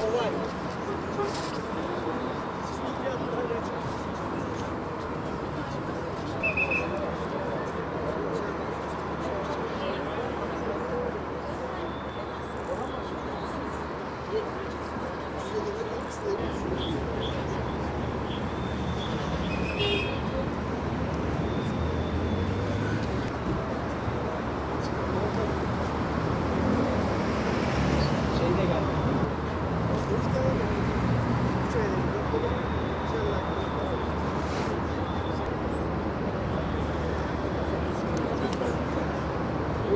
Давай.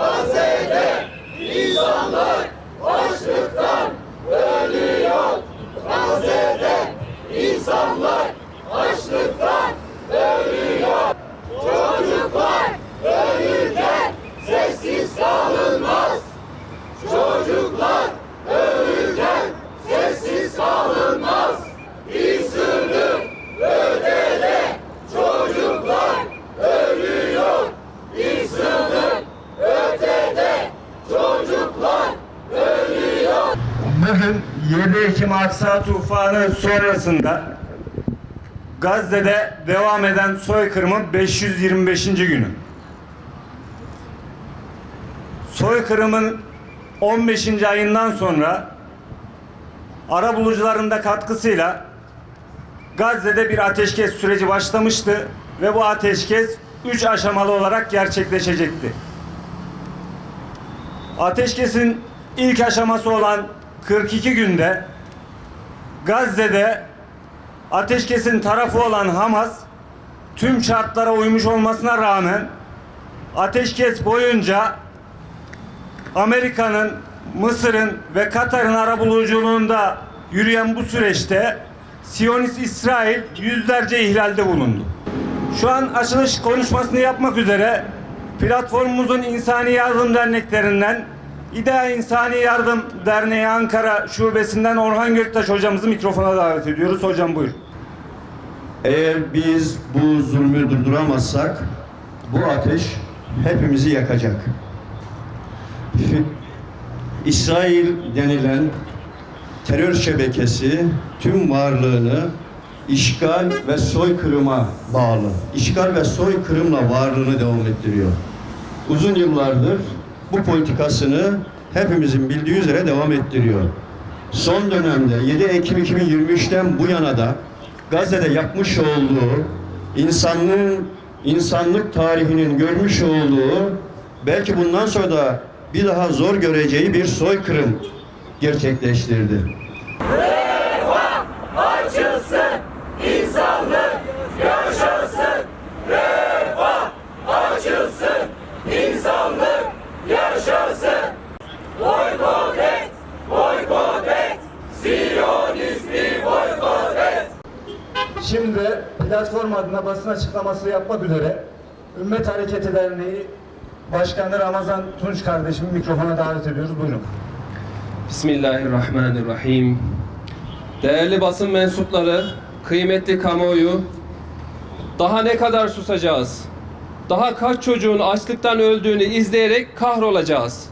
Bugün 7 Ekim Aksa tufanı sonrasında Gazze'de devam eden soykırımın 525. günü. Soykırımın 15. ayından sonra ara bulucuların da katkısıyla Gazze'de bir ateşkes süreci başlamıştı ve bu ateşkes 3 aşamalı olarak gerçekleşecekti. Ateşkesin ilk aşaması olan 42 günde Gazze'de ateşkesin tarafı olan Hamas tüm şartlara uymuş olmasına rağmen ateşkes boyunca Amerika'nın, Mısır'ın ve Katar'ın arabuluculuğunda yürüyen bu süreçte Siyonist İsrail yüzlerce ihlalde bulundu. Şu an açılış konuşmasını yapmak üzere platformumuzun insani yardım derneklerinden İDEA İnsani Yardım Derneği Ankara Şubesi'nden Orhan Göktaş hocamızı mikrofona davet ediyoruz. Hocam buyur. Eğer biz bu zulmü durduramazsak bu ateş hepimizi yakacak. İsrail denilen terör şebekesi tüm varlığını işgal ve soykırıma bağlı. İşgal ve soykırımla varlığını devam ettiriyor. Uzun yıllardır bu politikasını hepimizin bildiği üzere devam ettiriyor. Son dönemde 7 Ekim 2023'ten bu yana da Gazze'de yapmış olduğu insanlığın insanlık tarihinin görmüş olduğu belki bundan sonra da bir daha zor göreceği bir soykırım gerçekleştirdi. açılsın, insanlık yaşasın. Refah açılsın, insanlık yaşasın. Boykot et, boykot et, Siyonizmi boykot et. Şimdi platform adına basın açıklaması yapmak üzere Ümmet Hareketi Derneği Başkanı Ramazan Tunç kardeşimi mikrofona davet ediyoruz. Buyurun. Bismillahirrahmanirrahim. Değerli basın mensupları, kıymetli kamuoyu, daha ne kadar susacağız? Daha kaç çocuğun açlıktan öldüğünü izleyerek kahrolacağız?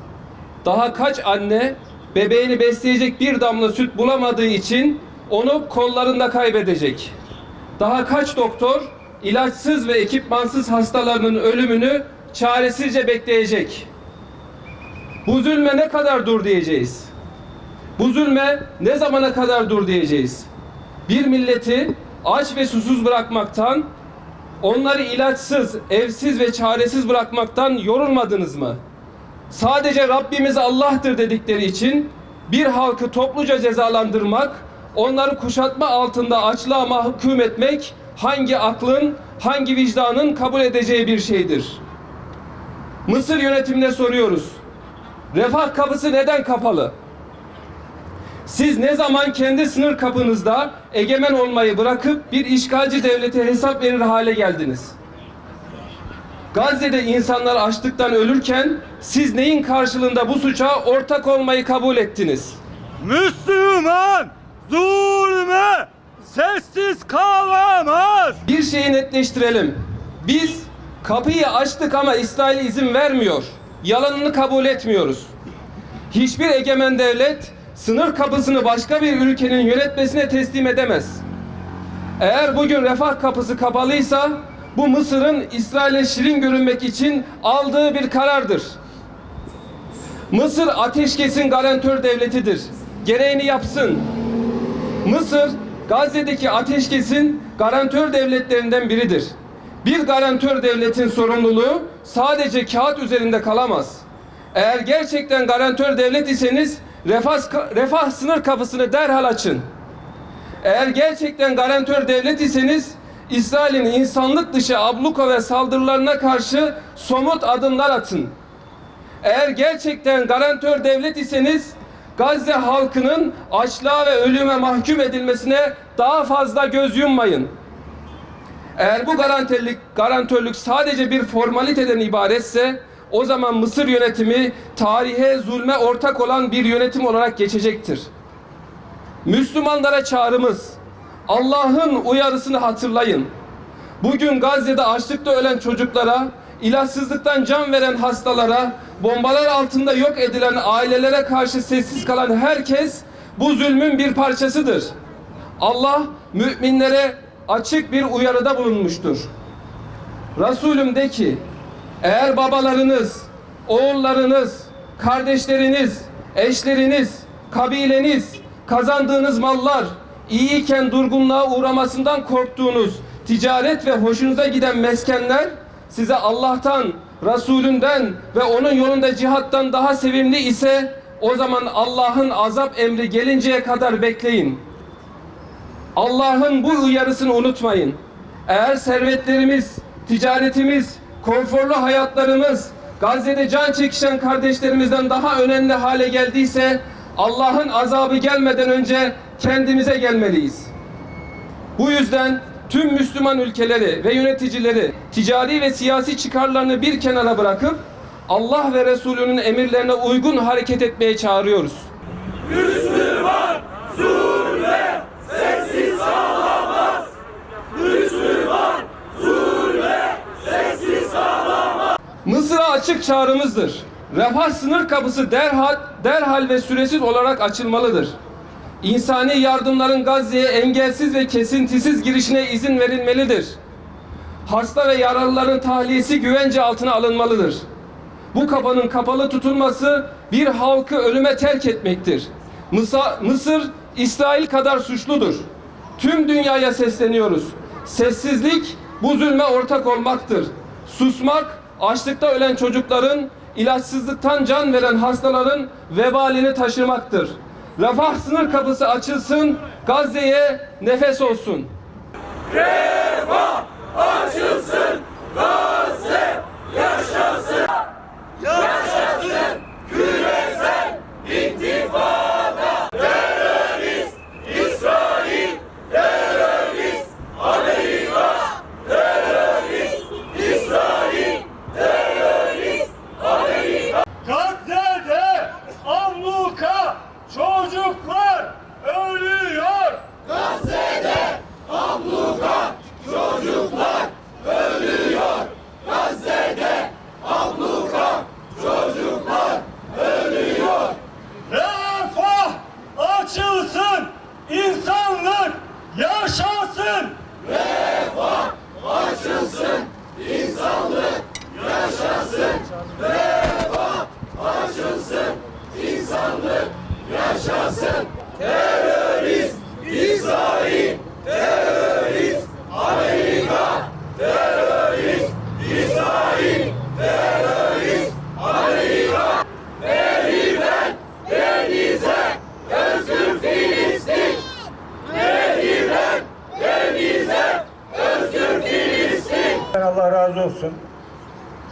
Daha kaç anne bebeğini besleyecek bir damla süt bulamadığı için onu kollarında kaybedecek? Daha kaç doktor ilaçsız ve ekipmansız hastalarının ölümünü çaresizce bekleyecek? Bu zulme ne kadar dur diyeceğiz? Bu zulme ne zamana kadar dur diyeceğiz? Bir milleti aç ve susuz bırakmaktan, onları ilaçsız, evsiz ve çaresiz bırakmaktan yorulmadınız mı? Sadece Rabbimiz Allah'tır dedikleri için bir halkı topluca cezalandırmak, onları kuşatma altında açlığa mahkum etmek hangi aklın, hangi vicdanın kabul edeceği bir şeydir? Mısır yönetimine soruyoruz. Refah kapısı neden kapalı? Siz ne zaman kendi sınır kapınızda egemen olmayı bırakıp bir işgalci devlete hesap verir hale geldiniz? Gazze'de insanlar açlıktan ölürken siz neyin karşılığında bu suça ortak olmayı kabul ettiniz? Müslüman zulme sessiz kalamaz. Bir şeyi netleştirelim. Biz kapıyı açtık ama İsrail izin vermiyor. Yalanını kabul etmiyoruz. Hiçbir egemen devlet sınır kapısını başka bir ülkenin yönetmesine teslim edemez. Eğer bugün refah kapısı kapalıysa bu Mısır'ın İsrail'e şirin görünmek için aldığı bir karardır. Mısır ateşkesin garantör devletidir. Gereğini yapsın. Mısır, Gazze'deki ateşkesin garantör devletlerinden biridir. Bir garantör devletin sorumluluğu sadece kağıt üzerinde kalamaz. Eğer gerçekten garantör devlet iseniz refah, refah sınır kapısını derhal açın. Eğer gerçekten garantör devlet iseniz İsrail'in insanlık dışı abluka ve saldırılarına karşı somut adımlar atın. Eğer gerçekten garantör devlet iseniz Gazze halkının açlığa ve ölüme mahkum edilmesine daha fazla göz yummayın. Eğer bu garantörlük, garantörlük sadece bir formaliteden ibaretse o zaman Mısır yönetimi tarihe zulme ortak olan bir yönetim olarak geçecektir. Müslümanlara çağrımız Allah'ın uyarısını hatırlayın. Bugün Gazze'de açlıkta ölen çocuklara, ilaçsızlıktan can veren hastalara, bombalar altında yok edilen ailelere karşı sessiz kalan herkes bu zulmün bir parçasıdır. Allah müminlere açık bir uyarıda bulunmuştur. Resulüm de ki eğer babalarınız, oğullarınız, kardeşleriniz, eşleriniz, kabileniz, kazandığınız mallar iyiyken durgunluğa uğramasından korktuğunuz ticaret ve hoşunuza giden meskenler size Allah'tan, Resulünden ve onun yolunda cihattan daha sevimli ise o zaman Allah'ın azap emri gelinceye kadar bekleyin. Allah'ın bu uyarısını unutmayın. Eğer servetlerimiz, ticaretimiz, konforlu hayatlarımız Gazze'de can çekişen kardeşlerimizden daha önemli hale geldiyse Allah'ın azabı gelmeden önce kendimize gelmeliyiz. Bu yüzden tüm Müslüman ülkeleri ve yöneticileri ticari ve siyasi çıkarlarını bir kenara bırakıp Allah ve Resulünün emirlerine uygun hareket etmeye çağırıyoruz. Müslüman zulme sessiz kalamaz. Müslüman zulme sessiz kalamaz. Mısır'a açık çağrımızdır. Refah sınır kapısı derhal, derhal ve süresiz olarak açılmalıdır. İnsani yardımların Gazze'ye engelsiz ve kesintisiz girişine izin verilmelidir. Hasta ve yaralıların tahliyesi güvence altına alınmalıdır. Bu kapının kapalı tutulması bir halkı ölüme terk etmektir. Mısa, Mısır İsrail kadar suçludur. Tüm dünyaya sesleniyoruz. Sessizlik bu zulme ortak olmaktır. Susmak açlıkta ölen çocukların, ilaçsızlıktan can veren hastaların vebalini taşımaktır. Refah sınır kapısı açılsın, Gazze'ye nefes olsun. Refah açılsın. Gazze yaşasın. Yaşasın. Küresel intifada. Terörist İsrail. Terörist Amerika. Terörist İsrail. Terörist Amerika. Gazze'de amluka çocuklar ölüyor. Gazze'de abluka çocuklar ölüyor. Gazze'de abluka çocuklar ölüyor. Refah açılsın, insanlık yaşasın. Refah açılsın, insanlık yaşasın. Refah açılsın, insanlık yaşasın. Terörist İsrail,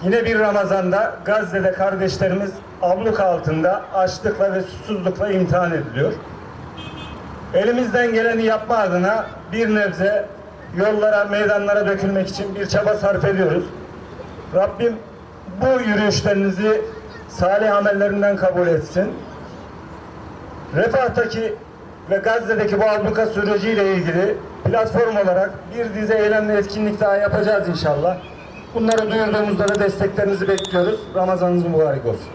Yine bir Ramazan'da Gazze'de kardeşlerimiz abluk altında açlıkla ve susuzlukla imtihan ediliyor. elimizden geleni yapma adına bir nebze yollara, meydanlara dökülmek için bir çaba sarf ediyoruz. Rabbim bu yürüyüşlerinizi salih amellerinden kabul etsin. Refah'taki ve Gazze'deki bu abluka süreciyle ilgili platform olarak bir dizi eylemli etkinlik daha yapacağız inşallah. Bunları duyurduğumuzda da desteklerinizi bekliyoruz. Ramazanınız mübarek olsun.